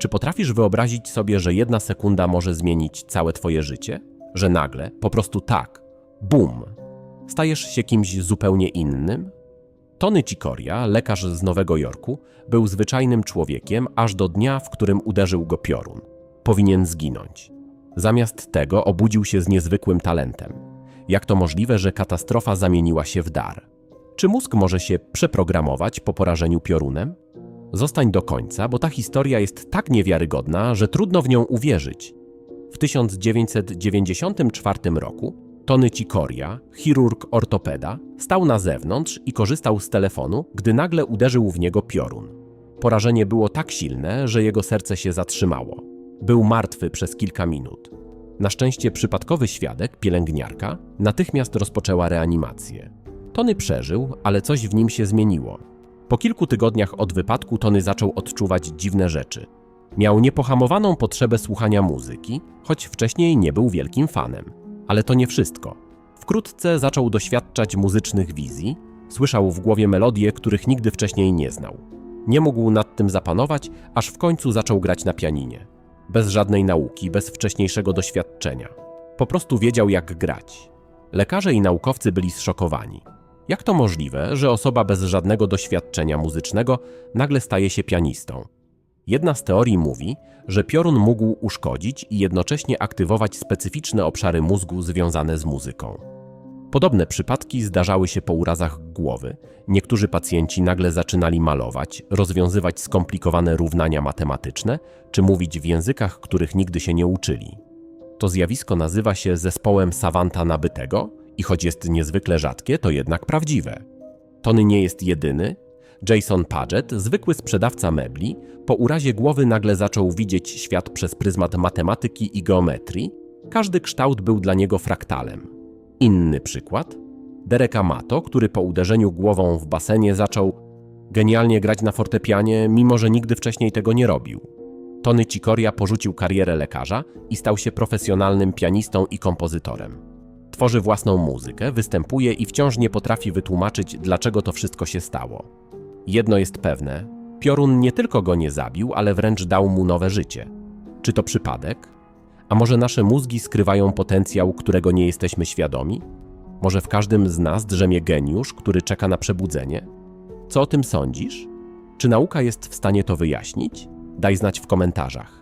Czy potrafisz wyobrazić sobie, że jedna sekunda może zmienić całe twoje życie? Że nagle, po prostu tak, bum, stajesz się kimś zupełnie innym? Tony Chicoria, lekarz z Nowego Jorku, był zwyczajnym człowiekiem aż do dnia, w którym uderzył go piorun. Powinien zginąć. Zamiast tego obudził się z niezwykłym talentem. Jak to możliwe, że katastrofa zamieniła się w dar? Czy mózg może się przeprogramować po porażeniu piorunem? Zostań do końca, bo ta historia jest tak niewiarygodna, że trudno w nią uwierzyć. W 1994 roku Tony Cicoria, chirurg ortopeda, stał na zewnątrz i korzystał z telefonu, gdy nagle uderzył w niego piorun. Porażenie było tak silne, że jego serce się zatrzymało. Był martwy przez kilka minut. Na szczęście przypadkowy świadek, pielęgniarka, natychmiast rozpoczęła reanimację. Tony przeżył, ale coś w nim się zmieniło. Po kilku tygodniach od wypadku Tony zaczął odczuwać dziwne rzeczy. Miał niepohamowaną potrzebę słuchania muzyki, choć wcześniej nie był wielkim fanem. Ale to nie wszystko. Wkrótce zaczął doświadczać muzycznych wizji, słyszał w głowie melodie, których nigdy wcześniej nie znał. Nie mógł nad tym zapanować, aż w końcu zaczął grać na pianinie. Bez żadnej nauki, bez wcześniejszego doświadczenia. Po prostu wiedział, jak grać. Lekarze i naukowcy byli zszokowani. Jak to możliwe, że osoba bez żadnego doświadczenia muzycznego nagle staje się pianistą? Jedna z teorii mówi, że piorun mógł uszkodzić i jednocześnie aktywować specyficzne obszary mózgu związane z muzyką. Podobne przypadki zdarzały się po urazach głowy. Niektórzy pacjenci nagle zaczynali malować, rozwiązywać skomplikowane równania matematyczne czy mówić w językach, których nigdy się nie uczyli. To zjawisko nazywa się zespołem savanta nabytego i choć jest niezwykle rzadkie, to jednak prawdziwe. Tony nie jest jedyny. Jason Paget, zwykły sprzedawca mebli, po urazie głowy nagle zaczął widzieć świat przez pryzmat matematyki i geometrii. Każdy kształt był dla niego fraktalem. Inny przykład. Derek Amato, który po uderzeniu głową w basenie zaczął genialnie grać na fortepianie, mimo że nigdy wcześniej tego nie robił. Tony Cicoria porzucił karierę lekarza i stał się profesjonalnym pianistą i kompozytorem. Tworzy własną muzykę, występuje i wciąż nie potrafi wytłumaczyć, dlaczego to wszystko się stało. Jedno jest pewne: piorun nie tylko go nie zabił, ale wręcz dał mu nowe życie. Czy to przypadek? A może nasze mózgi skrywają potencjał, którego nie jesteśmy świadomi? Może w każdym z nas drzemie geniusz, który czeka na przebudzenie? Co o tym sądzisz? Czy nauka jest w stanie to wyjaśnić? Daj znać w komentarzach.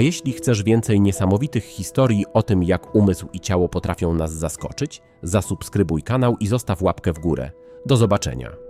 A jeśli chcesz więcej niesamowitych historii o tym, jak umysł i ciało potrafią nas zaskoczyć, zasubskrybuj kanał i zostaw łapkę w górę. Do zobaczenia.